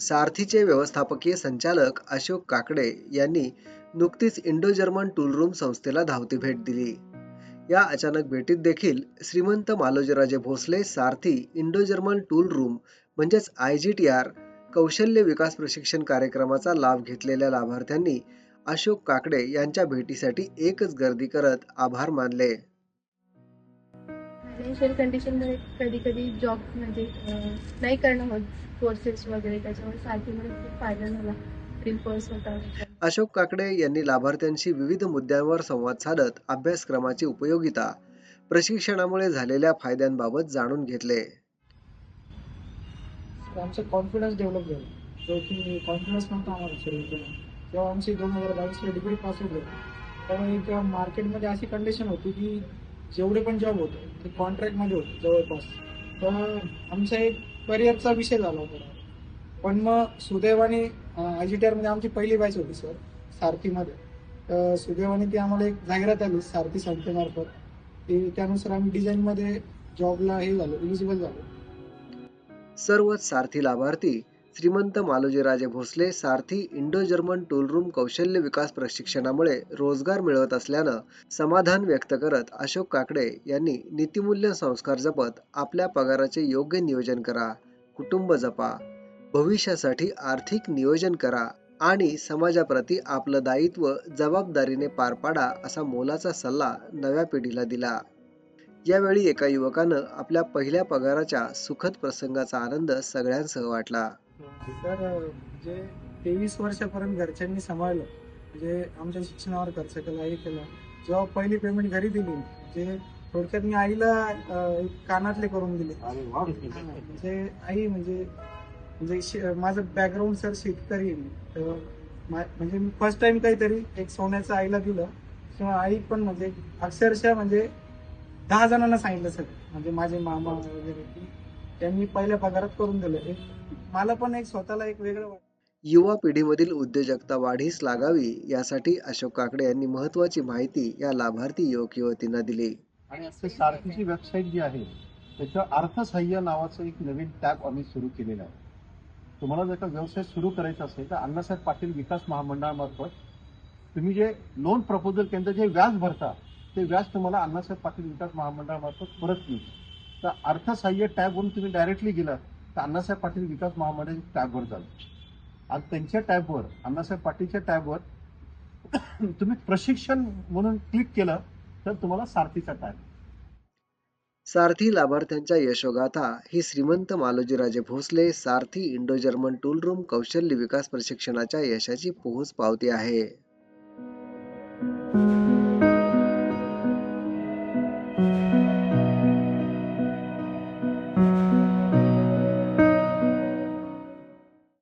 सारथीचे व्यवस्थापकीय संचालक अशोक काकडे यांनी नुकतीच इंडो जर्मन टूल रूम संस्थेला धावती भेट दिली. या अचानक भेटीत देखील Shrimant Malojiraje Bhosle Sarthi Indo German tool room म्हणजेच आय जी टी आर कौशल्य विकास प्रशिक्षण कार्यक्रमाचा लाभ घेतलेल्या लाभार्थ्यांनी अशोक काकडे यांच्या भेटीसाठी एकच गर्दी करत आभार मानले. फायनान्शियल कंडिशनमध्ये कधी कधी जॉब म्हणजे नाही करणं होत. कोर्सेस वगैरे त्याच्यामुळे सारखीमध्ये खूप फायदा झाला. अशोक काकडे यांनी लाभार्थ्यांशी विविध मुद्द्यांवर संवाद साधत अभ्यासक्रमाची उपयोगिता प्रशिक्षणामुळे झालेल्या फायद्यांबाबत जाणून घेतले. आमचं कॉन्फिडन्स डेव्हलप झालं. जो की कॉन्फिडन्स नव्हता आम्हाला सुरुवातीला जेव्हा आमची दोन हजार बावीसला डिग्री पास होत होती तेव्हा मार्केटमध्ये अशी कंडिशन होती की जेवढे पण जॉब होते ते कॉन्ट्रॅक्टमध्ये होते जवळपास. तर आमचा एक करिअरचा विषय झाला होता. पण मग सुदैवाने आय जी टी आरमध्ये आमची पहिली बॅच होती सर सारथीमध्ये. तर सुदैवाने ती आम्हाला एक जाहिरात आली सारथी संस्थेमार्फत ती त्यानुसार आम्ही डिझाईनमध्ये जॉबला हे झालो एलिजिबल झालो. सर्वच सारथी लाभार्थी Shrimant Malojiraje Bhosale Sarthi Indo German tool room कौशल्य विकास प्रशिक्षणामुळे रोजगार मिळवत असल्यानं समाधान व्यक्त करत अशोक काकडे यांनी नीतिमूल्य संस्कार जपत आपल्या पगाराचे योग्य नियोजन करा कुटुंब जपा भविष्यासाठी आर्थिक नियोजन करा आणि समाजाप्रती आपलं दायित्व जबाबदारीने पार पाडा असा मोलाचा सल्ला नव्या पिढीला दिला. यावेळी एका युवकानं आपल्या पहिल्या पगाराच्या सुखद प्रसंगाचा आनंद सगळ्यांसह वाटला. तर म्हणजे तेवीस वर्षापर्यंत घरच्यांनी सांभाळलं म्हणजे आमच्या शिक्षणावर खर्च केला हे केला जेव्हा पहिली पेमेंट घरी दिली म्हणजे थोडक्यात मी आईला कानातले करून दिले. म्हणजे आई म्हणजे म्हणजे माझं बॅकग्राऊंड सर शेतकरी म्हणजे मी फर्स्ट टाइम काहीतरी एक सोन्याचं आईला दिलं. किंवा आई पण म्हणजे अक्षरशः म्हणजे दहा जणांना सांगितलं सर म्हणजे माझे मामा वगैरे. त्यांनी पहिल्या पगारात करून दिलं. एक मला पण एक स्वतःला एक वेगळं युवा पिढीमधील उद्योजकता वाढीस लागावी यासाठी अशोक काकडे यांनी महत्वाची माहिती या लाभार्थी युवक युवतींना दिली. आणि असं सारथीची वेबसाईट जी आहे त्याच्यावर अर्थसहाय्य नावाचं एक नवीन टॅब आम्ही सुरू केलेलं आहे. तुम्हाला जर का व्यवसाय सुरू करायचा असेल तर अण्णासाहेब पाटील विकास महामंडळामार्फत तुम्ही जे लोन प्रपोजल केंद्र जे व्याज भरता ते व्याज तुम्हाला अण्णासाहेब पाटील विकास महामंडळामार्फत परत मिळतं. तर अर्थसाह्य टॅबवरून तुम्ही डायरेक्टली गेला तर अण्णासाहेब पाटील विकास महामंडळ टॅबवर जाल. आणि त्यांच्या टॅबवर अण्णासाहेब पाटीलच्या टॅबवर तुम्ही प्रशिक्षण म्हणून क्लिक केलं तर तुम्हाला सारथीचा टॅब सारथी लाभार्थ्यांच्या यशोगाथा ही Shrimant Malojiraje Bhosale Sarthi Indo German tool room कौशल्य विकास प्रशिक्षणाच्या यशाची पोहोच पावती आहे.